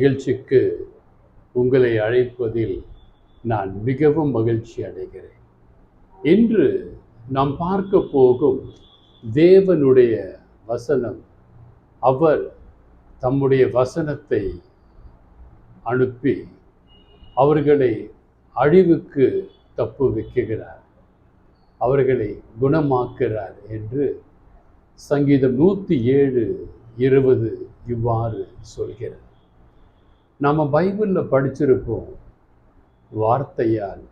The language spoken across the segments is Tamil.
நிகழ்ச்சிக்கு உங்களை அழைப்பதில் நான் மிகவும் மகிழ்ச்சி அடைகிறேன். இன்று நாம் பார்க்க போகும் தேவனுடைய வசனம் அவர் தம்முடைய வசனத்தை அனுப்பி அவர்களை அழிவுக்கு தப்பு வைக்குகிறார் அவர்களை குணமாக்குகிறார் என்று சங்கீதம் நூற்றி ஏழு இருபது இவ்வாறு சொல்கிறது. நம்ம பைபிளில் படிச்சிருப்போம். வார்த்தையால்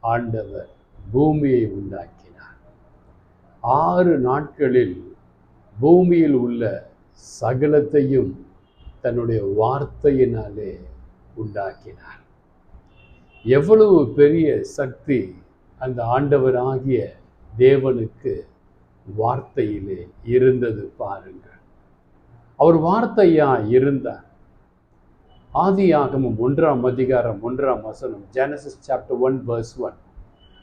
ஆண்டவர் பூமியை உண்டாக்கினார். ஆறு நாட்களில் பூமியில் உள்ள சகலத்தையும் தன்னுடைய வார்த்தையினாலே உண்டாக்கினார். எவ்வளவு பெரிய சக்தி அந்த ஆண்டவராகிய தேவனுக்கு வார்த்தையிலே இருந்தது பாருங்கள். அவர் வார்த்தையா இருந்தார். ஆதி ஆகமம் ஒன்றாம் அதிகாரம் ஒன்றாம் வசனம் Genesis chapter one verse one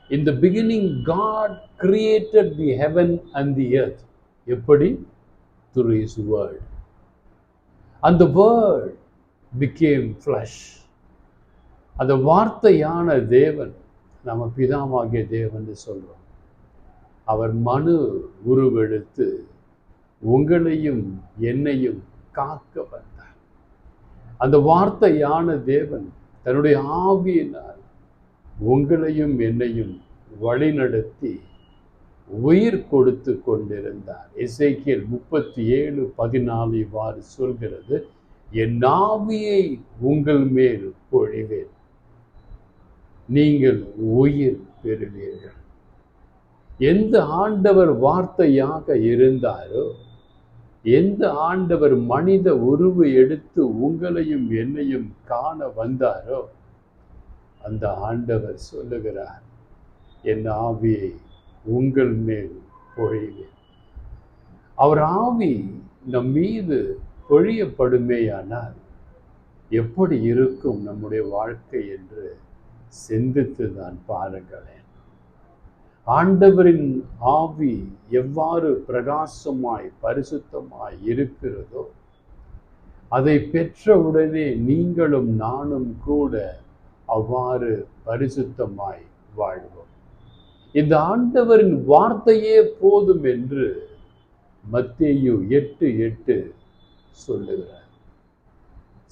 in the beginning God created the heaven and the earth எப்படி? Through இஸ் வேர்ல்ட் அந்த வேர்ல்ட் பிகேம் ஃப்ளஷ் அந்த வார்த்தையான தேவன் நம்ம பிதாவாகிய தேவன் சொல்கிறோம் அவர் மனு உருவெடுத்து உங்களையும் என்னையும் காக்கவன் அந்த வார்த்தையான தேவன் தன்னுடைய ஆவியினால் உங்களையும் என்னையும் வழிநடத்தி உயிர் கொடுத்து கொண்டிருந்தார். இசைக்கியல் முப்பத்தி ஏழு பதினாலு இவ்வாறு சொல்கிறது என் ஆவியை உங்கள் மேல் பொழிவேன் நீங்கள் உயிர் பெறுவீர்கள். எந்த ஆண்டவர் வார்த்தையாக இருந்தாரோ எந்த ஆண்டவர் மனித உருவு எடுத்து உங்களையும் என்னையும் காண வந்தாரோ அந்த ஆண்டவர் சொல்லுகிறார் என் ஆவியை உங்கள் மேல் பொழிவேன் அவர் ஆவி நம் மீது பொழியப்படுமேயானால் எப்படி இருக்கும் நம்முடைய வாழ்க்கை என்று சிந்தித்து தான் பாருங்களேன். ஆண்டவரின் ஆவி எவ்வாறு பிரகாசமாய் பரிசுத்தமாய் இருக்கிறதோ அதை பெற்றவுடனே நீங்களும் நானும் கூட அவ்வாறு பரிசுத்தமாய் வாழ்வோம். இந்த ஆண்டவரின் வார்த்தையே போதும் என்று மத்தேயு எட்டு எட்டு சொல்லுகிறார்.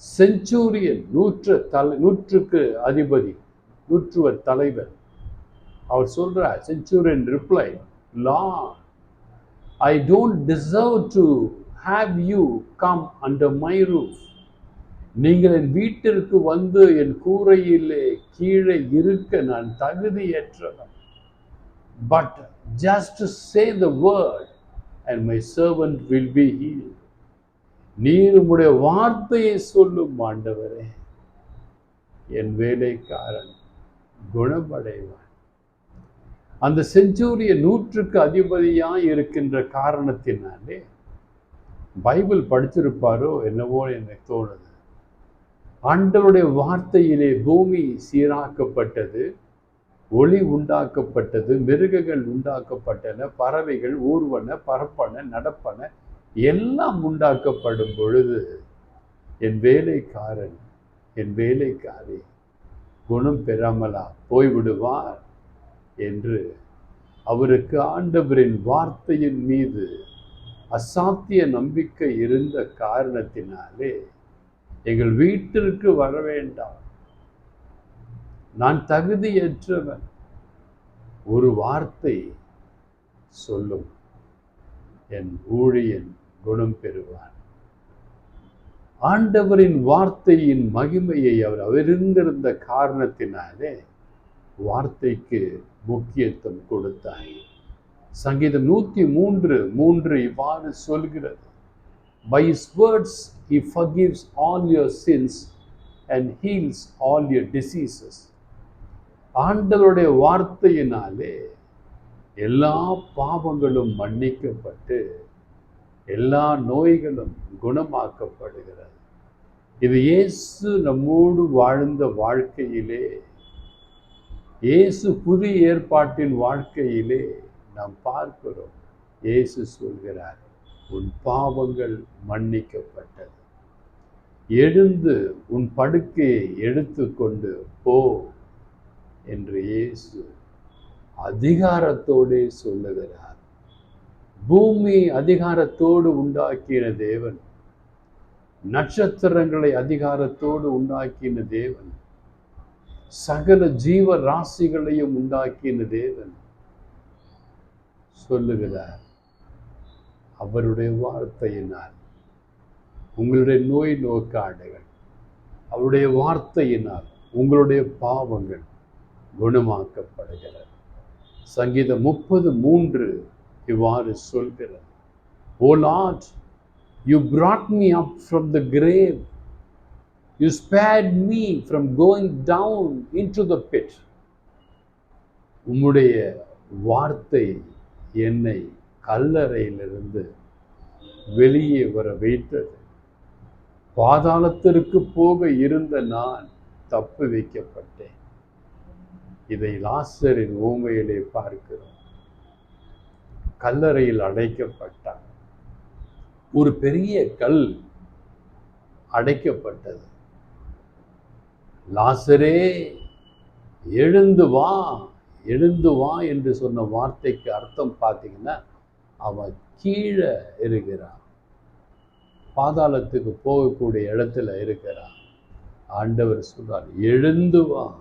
செஞ்சூரியன் நூற்று தலை நூற்றுக்கு அதிபதி நூற்றுவர் தலைவர் அவர் சொல்கிறார் centurion reply Lord I don't deserve to have you come under my roof நீங்கள் என் வீட்டிற்கு வந்து என் கூரையிலே கீழே இருக்க நான் தகுதியற்றவன். But just say the word and my servant will be heal நீர் உடைய வார்த்தையை சொல்லும் ஆண்டவரே. என் வேலைக்காரன் குணமடைவான். அந்த செஞ்சூரிய நூற்றுக்கு அதிபதியாக இருக்கின்ற காரணத்தினாலே பைபிள் படிச்சிருப்பாரோ என்னவோ எனக்கு தோணுது. ஆண்டவருடைய வார்த்தையிலே பூமி சீராக்கப்பட்டது ஒளி உண்டாக்கப்பட்டது மிருகங்கள் உண்டாக்கப்பட்டன பறவைகள் ஊர்வன பரப்பன நடப்பன எல்லாம் உண்டாக்கப்படும் பொழுது என் வேலைக்காரன் என் வேலைக்காரி குணம் பெறாமலா? போய்விடுவார். என்று அவருக்கு ஆண்டவரின் வார்த்தையின் மீது அசாத்திய நம்பிக்கை இருந்த காரணத்தினாலே எங்கள் வீட்டிற்கு வர வேண்டாம். நான் தகுதியற்றவன். ஒரு வார்த்தை சொல்லும். என் ஊழியன் குணம் பெறுவான். ஆண்டவரின் வார்த்தையின் மகிமையை அவர் அறிந்திருந்த காரணத்தினாலே வார்த்தைக்கு முக்கியத்துவம் கொடுத்தாய். சங்கீதம் நூற்றி மூன்று மூன்று இவ்வாறு சொல்கிறது. By his words he forgives all your sins and heals all your diseases ஆண்டவருடைய வார்த்தையினாலே எல்லா பாவங்களும் மன்னிக்கப்பட்டு எல்லா நோய்களும் குணமாக்கப்படுகிறது. இது இயேசு நம்மோடு வாழ்ந்த வாழ்க்கையிலே இயேசு புதிய ஏற்பாட்டின் வாழ்க்கையிலே நாம் பார்க்கிறோம். இயேசு சொல்கிறார் உன் பாவங்கள் மன்னிக்கப்பட்டது. எழுந்து உன் படுக்கையை எடுத்துக்கொண்டு போ என்று இயேசு அதிகாரத்தோடே சொல்லுகிறார். பூமி அதிகாரத்தோடு உண்டாக்கின தேவன் நட்சத்திரங்களை அதிகாரத்தோடு உண்டாக்கின தேவன் சகல ஜீவ ராசிகளையும் உண்டாக்கின தேவன். சொல்லுகிறார் அவருடைய வார்த்தையினால் உங்களுடைய நோய் நோக்காடுகள் அவருடைய வார்த்தையினால் உங்களுடைய பாவங்கள் குணமாக்கப்படுகிறது. சங்கீதம் முப்பது மூன்று இவ்வாறு சொல்கிறது. O Lord you brought me up from the grave you spared me from going down into the pit. உம்முடைய வார்த்தை என்னை கல்லறையிலிருந்து வெளியே வர வைத்தது. பாதாளத்திற்கு போக இருந்த நான் தப்பு வைக்கப்பட்டேன். இதை லாசரின் ஓமையிலே பார்க்கிறோம். கல்லறையில் அடைக்கப்பட்டார் ஒரு பெரிய கல் அடைக்கப்பட்டது. லாசரே எழுந்து வா எழுந்து வா என்று சொன்ன வார்த்தைக்கு அர்த்தம் பார்த்தீங்கன்னா அவன் கீழே இருக்கிறான். பாதாளத்துக்கு போகக்கூடிய இடத்துல இருக்கிறான். ஆண்டவர் சொல்றார் எழுந்து வா.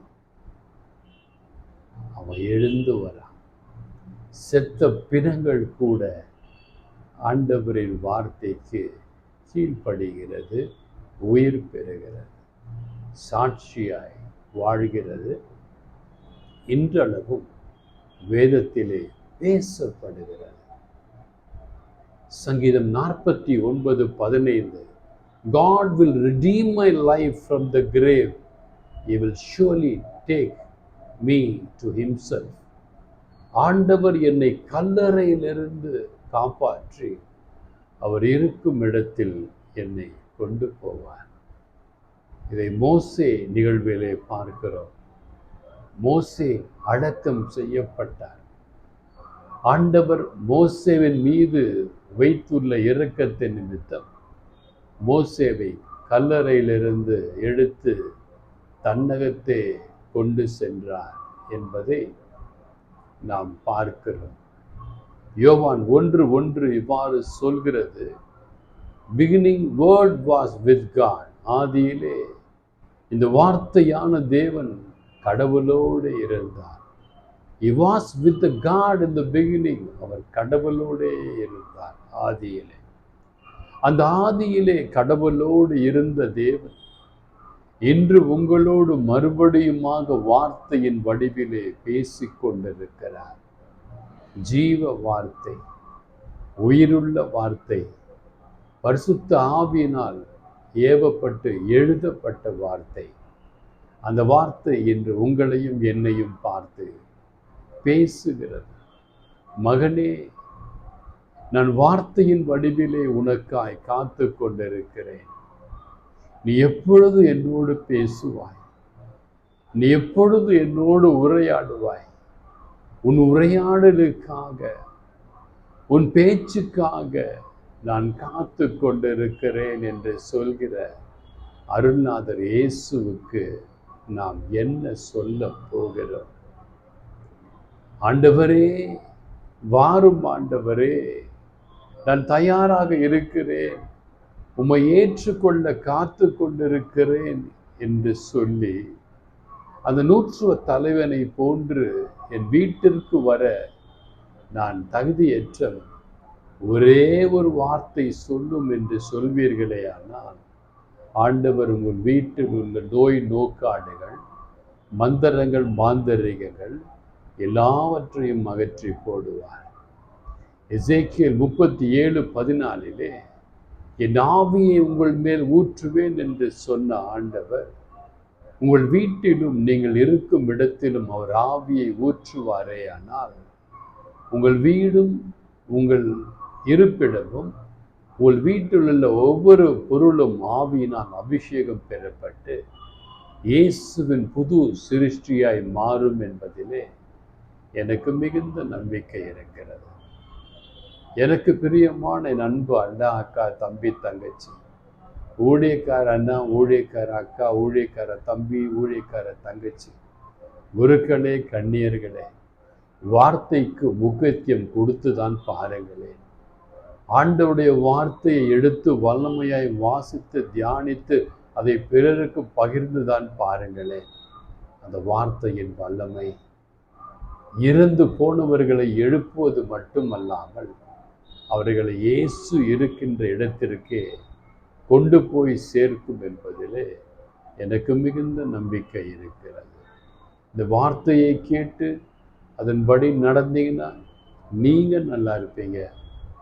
அவன் எழுந்து வரான். செத்த பிணங்கள் கூட ஆண்டவரின் வார்த்தைக்கு கீழ்ப்படுகிறது உயிர் பெறுகிறது. சாட்சியாய் வாழ்கிறது. இன்றளவும் வேதத்திலே பேசப்படுகிறது. சங்கீதம் நாற்பத்தி ஒன்பது பதினைந்து. God will redeem my life from the grave He will surely take me to himself ஆண்டவர் என்னை கல்லறையிலிருந்து காப்பாற்றி அவர் இருக்கும் இடத்தில் என்னை கொண்டு போவார். இதை மோசே நிகழ்விலே பார்க்கிறோம். மோசே அடக்கம் செய்யப்பட்டார். ஆண்டவர் மோசேவின் மீது வைத்துள்ள இரக்கத்தின் நிமித்தம் மோசேவை கல்லறையிலிருந்து எடுத்து தன்னகத்தே கொண்டு சென்றார் என்பதை நாம் பார்க்கிறோம். யோவான் ஒன்று ஒன்று இவ்வாறு சொல்கிறது beginning word was with God ஆதியிலே இந்த வார்த்தையான தேவன் கடவுளோடு இருந்தார். He was with the God in the அவர் கடவுளோடே இருந்தார் ஆதியிலே. அந்த ஆதியிலே கடவுளோடு இருந்த தேவன் இன்று உங்களோடு மறுபடியுமாக வார்த்தையின் வடிவிலே பேசிக்கொண்டிருக்கிறார். ஜீவ வார்த்தை உயிருள்ள வார்த்தை பரிசுத்த ஆவியினால் ஏவப்பட்டு எழுதப்பட்ட வார்த்தை. அந்த வார்த்தை இன்று உங்களையும் என்னையும் பார்த்து பேசுகிறது. மகனே நான் வார்த்தையின் வடிவிலே உனக்காய் காத்து கொண்டிருக்கிறேன். நீ எப்பொழுது என்னோடு பேசுவாய்? நீ எப்பொழுது என்னோடு உரையாடுவாய்? உன் உரையாடலுக்காக உன் பேச்சுக்காக நான் காத்து கொண்டிருக்கிறேன் என்று சொல்கிற அருள்நாதர் இயேசுவுக்கு நாம் என்ன சொல்ல போகிறோம்? ஆண்டவரே வாரும் ஆண்டவரே நான் தயாராக இருக்கிறேன். உம்மை ஏற்றுக்கொள்ள காத்து கொண்டிருக்கிறேன் என்று சொல்லி அந்த நூற்றுவ தலைவனை போன்று என் வீட்டிற்கு வர நான் தகுதியற்றவன். ஒரே ஒரு வார்த்தை சொல்லும் என்று சொல்வீர்களே ஆனால் ஆண்டவர் உங்கள் வீட்டில் உள்ள நோய் நோக்காடுகள் மந்திரங்கள் மாந்தரிகங்கள் எல்லாவற்றையும் அகற்றி போடுவார். எசேக்கியல் முப்பத்தி ஏழு பதினாலிலே என் ஆவியை உங்கள் மேல் ஊற்றுவேன் என்று சொன்ன ஆண்டவர் உங்கள் வீட்டிலும் நீங்கள் இருக்கும் இடத்திலும் அவர் ஆவியை ஊற்றுவாரே ஆனால் உங்கள் வீடும் உங்கள் இருப்பிடமும் உங்கள் வீட்டில் உள்ள ஒவ்வொரு பொருளும் ஆவியினால் அபிஷேகம் பெறப்பட்டு இயேசுவின் புது சிருஷ்டியாய் மாறும் என்பதிலே எனக்கு மிகுந்த நம்பிக்கை இருக்கிறது. எனக்கு பிரியமான என் அன்பு அண்ணா அக்கா தம்பி தங்கச்சி. ஊழியக்கார அண்ணா ஊழியக்கார அக்கா ஊழியக்கார தம்பி ஊழியக்கார தங்கச்சி. குருக்களே கண்ணியர்களே வார்த்தைக்கு முக்கியத்துவம் கொடுத்து தான் பாருங்களேன். ஆண்டவருடைய வார்த்தையை எடுத்து வல்லமையாய் வாசித்து தியானித்து அதை பிறருக்கு பகிர்ந்து தான் பாருங்களேன். அந்த வார்த்தையின் வல்லமை இறந்து போனவர்களை எழுப்புவது மட்டுமல்லாமல் அவர்களை இயேசு இருக்கின்ற இடத்திற்கே கொண்டு போய் சேர்க்கும் என்பதிலே எனக்கு மிகுந்த நம்பிக்கை இருக்கிறது. இந்த வார்த்தையை கேட்டு அதன்படி நடந்தீங்கன்னா நீங்கள் நல்லா இருப்பீங்க.